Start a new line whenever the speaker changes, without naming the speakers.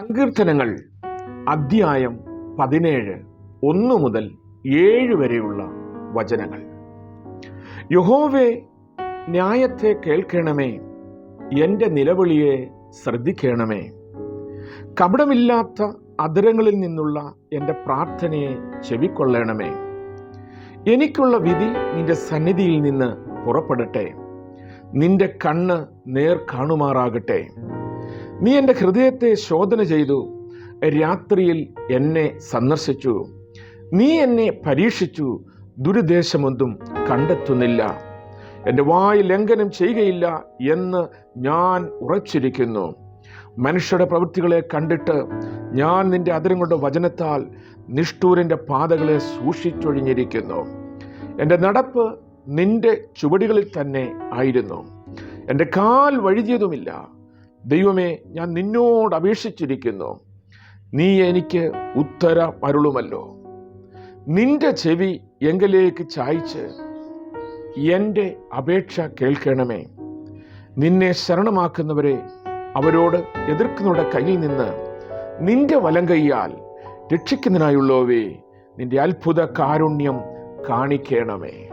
സങ്കീർത്തനങ്ങൾ അധ്യായം പതിനേഴ് ഒന്ന് മുതൽ ഏഴ് വരെയുള്ള വചനങ്ങൾ. യഹോവെ ന്യായത്തെ കേൾക്കണമേ. എന്റെ നിലവിളിയെ ശ്രദ്ധിക്കണമേ. കപടമില്ലാത്ത അതിരങ്ങളിൽ നിന്നുള്ള എന്റെ പ്രാർത്ഥനയെ ചെവിക്കൊള്ളണമേ. എനിക്കുള്ള വിധി നിന്റെ സന്നിധിയിൽ നിന്ന് പുറപ്പെടട്ടെ. നിന്റെ കണ്ണ് നേർ കാണുമാറാകട്ടെ. നീ എന്റെ ഹൃദയത്തെ ശോധന ചെയ്തു. രാത്രിയിൽ എന്നെ സന്ദർശിച്ചു. നീ എന്നെ പരീക്ഷിച്ചു. ദുരുദ്ദേശമൊന്നും കണ്ടെത്തുന്നില്ല. എന്റെ വായ് ലംഘനം ചെയ്യുകയില്ല എന്ന് ഞാൻ ഉറച്ചിരിക്കുന്നു. മനുഷ്യരുടെ പ്രവൃത്തികളെ കണ്ടിട്ട് ഞാൻ നിന്റെ അതിരങ്ങളുടെ വചനത്താൽ നിഷ്ഠൂരന്റെ പാതകളെ സൂക്ഷിച്ചൊഴിഞ്ഞിരിക്കുന്നു. എന്റെ നടപ്പ് നിന്റെ ചുവടികളിൽ തന്നെ ആയിരുന്നു. എന്റെ കാൽ വഴുതിയതുമില്ല ദൈവമേ ഞാൻ നിന്നോട് അപേക്ഷിച്ചിരിക്കുന്നു. നീ എനിക്ക് ഉത്തരം അരുളുമല്ലോ നിന്റെ ചെവി എങ്കിലേക്ക് ചായ്ച്ച് എന്റെ അപേക്ഷ കേൾക്കണമേ. നിന്നെ ശരണമാക്കുന്നവരെ അവരോട് എതിർക്കുന്നവരുടെ കയ്യിൽ നിന്ന് നിന്റെ വലം കൈയാൽ രക്ഷിക്കുന്നതിനായുള്ളവേ നിന്റെ അത്ഭുത കാരുണ്യം കാണിക്കണമേ.